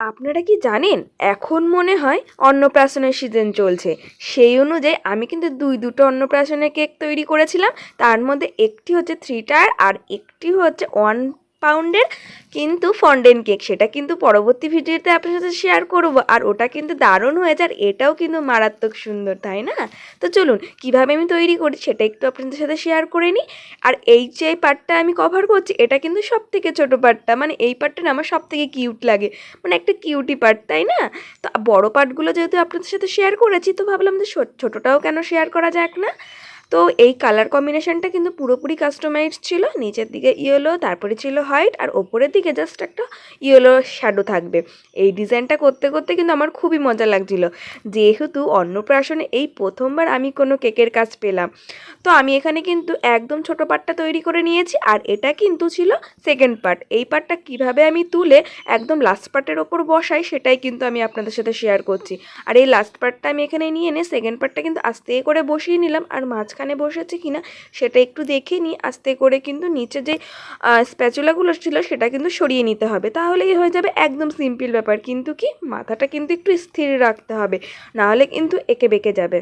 আপনারা কি জানেন? এখন মনে হয় অন্নপ্রাশনের সিজন চলছে। সেই অনুযায়ী আমি কিন্তু দুই দুটো অন্নপ্রাশনের কেক তৈরি করেছিলাম। তার মধ্যে একটি হচ্ছে থ্রি টায়ার আর একটি হচ্ছে ওয়ান পাউন্ডের কিন্তু ফন্ডেন কেক সেটা কিন্তু পরবর্তী ভিডিওতে আপনার সাথে শেয়ার করব। আর ওটা কিন্তু দারুণ হয়েছে আর এটাও কিন্তু মারাত্মক সুন্দর, তাই না? তো চলুন, কীভাবে আমি তৈরি করি সেটা একটু আপনাদের সাথে শেয়ার করে নিই। আর এই যে পার্টটা আমি কভার করছি, এটা কিন্তু সব থেকে ছোটো পার্টটা মানে এই পার্টটা আমার সব থেকে কিউট লাগে। মানে একটা কিউটি পার্ট তাই না? তো বড় পার্টগুলো যেহেতু আপনাদের সাথে শেয়ার করেছি, তো ভাবলাম যে ছোটোটাও কেন শেয়ার করা যাক না? তো এই কালার কম্বিনেশনটা কিন্তু পুরোপুরি কাস্টমাইজ ছিল, নিচের দিকে ইয়েলো তারপরে ছিল হোয়াইট আর ওপরের দিকে জাস্ট একটা ইয়েলো শ্যাডো থাকবে। এই ডিজাইনটা করতে করতে কিন্তু আমার খুবই মজা লাগছিল। যেহেতু অন্নপ্রাশনে এই প্রথমবার আমি কোনো কেকের কাজ পেলাম। তো আমি এখানে কিন্তু একদম ছোটো পার্টটা তৈরি করে নিয়েছি, আর এটা কিন্তু ছিল সেকেন্ড পার্ট এই পার্টটা কীভাবে আমি তুলে একদম লাস্ট পার্টের ওপর বসাই, সেটাই কিন্তু আমি আপনাদের সাথে শেয়ার করছি। আর এই লাস্ট পার্টটা আমি এখানে নিয়ে এনে সেকেন্ড পার্টটা কিন্তু আস্তে করে বসিয়ে নিলাম, আর মাঝখানে বসেছে কিনা সেটা একটু দেখে নিই। আস্তে করে কিন্তু নিচে যে স্প্যাচুলাগুলো ছিল সেটা কিন্তু সরিয়ে নিতে হবে। তাহলেই হয়ে যাবে একদম সিম্পল ব্যাপার। কিন্তু কি? মাথাটা কিন্তু একটু স্থির রাখতে হবে। নাহলে কিন্তু এঁকে বেঁকে যাবে।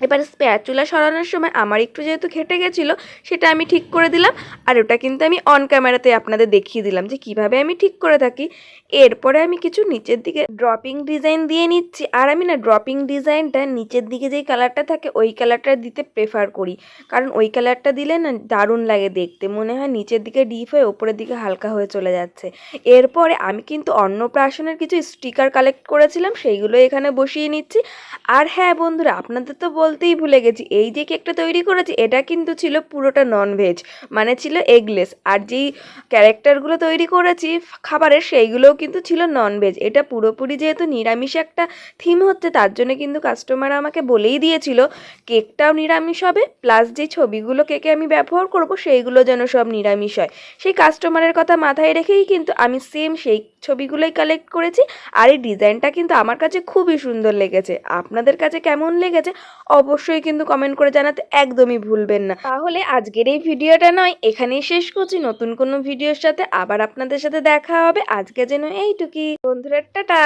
এবার স্প্যাচুলা সরানোর সময় আমার একটু যেহেতু খেটে গেছিল, সেটা আমি ঠিক করে দিলাম। আর ওটা কিন্তু আমি অন ক্যামেরাতে আপনাদের দেখিয়ে দিলাম যে কীভাবে আমি ঠিক করে থাকি। এরপরে আমি কিছু নিচের দিকে ড্রপিং ডিজাইন দিয়ে নিচ্ছি। আর আমি না ড্রপিং ডিজাইনটা নিচের দিকে যেই কালারটা থাকে, ওই কালারটা দিতে প্রেফার করি। কারণ ওই কালারটা দিলে না দারুণ লাগে দেখতে। মনে হয় নিচের দিকে ডিপ হয়ে ওপরের দিকে হালকা হয়ে চলে যাচ্ছে। এরপরে আমি কিন্তু অন্নপ্রাশনের কিছু স্টিকার কালেক্ট করেছিলাম, সেইগুলো এখানে বসিয়ে নিচ্ছি। আর হ্যাঁ বন্ধুরা, আপনাদের তো বলতেই ভুলে গেছি। এই যে কেকটা তৈরি করেছি, এটা কিন্তু ছিল পুরোটা নন ভেজ মানে ছিল এগলেস আর যেই ক্যারেক্টারগুলো তৈরি করেছি খাবারের, সেইগুলোও কিন্তু ছিল নন ভেজ এটা পুরোপুরি যেহেতু নিরামিষ একটা থিম হচ্ছে, তার জন্য কিন্তু কাস্টমার আমাকে বলেই দিয়েছিল, কেকটাও নিরামিষ হবে প্লাস যে ছবিগুলো কেকে আমি ব্যবহার করব, সেইগুলো যেন সব নিরামিষ হয়। সেই কাস্টমারের কথা মাথায় রেখেই কিন্তু আমি সেম সেই ছবিগুলোই কালেক্ট করেছি, আর এই ডিজাইনটা কিন্তু আমার কাছে খুবই সুন্দর লেগেছে। আপনাদের কাছে কেমন লেগেছে? অবশ্যই কিন্তু কমেন্ট করে জানাতে একদমই ভুলবেন না। তাহলে আজকের এই ভিডিওটা নয়, এখানেই শেষ করছি। নতুন কোনো ভিডিওর সাথে আবার আপনাদের সাথে দেখা হবে। আজকে যেন এইটুকি বন্ধুরা, টাটা!